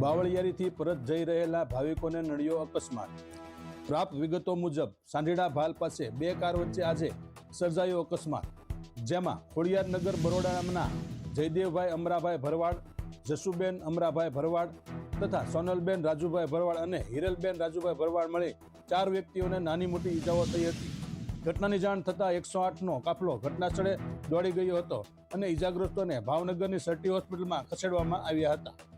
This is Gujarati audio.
બાવળિયારીથી પરત જઈ રહેલા ભાવિકોને નડ્યો અકસ્માત. પ્રાપ્ત વિગતો મુજબ, સાંઢીડા ભાલ પાસે બે કાર વચ્ચે આજે સર્જાયો અકસ્માત. જેમાં ખોડિયારનગર નામના જયદેવભાઈ અમરાભાઈ ભરવાડ, જસુબેન અમરાભાઈ ભરવાડ તથા સોનલબેન રાજુભાઈ ભરવાડ અને હિરલબેન રાજુભાઈ ભરવાડ મળી ચાર વ્યક્તિઓને નાની મોટી ઈજાઓ થઈ હતી. ઘટનાની જાણ થતાં એકસો આઠનો કાફલો ઘટનાસ્થળે દોડી ગયો હતો અને ઈજાગ્રસ્તોને ભાવનગરની સર્ટી હોસ્પિટલમાં ખસેડવામાં આવ્યા હતા.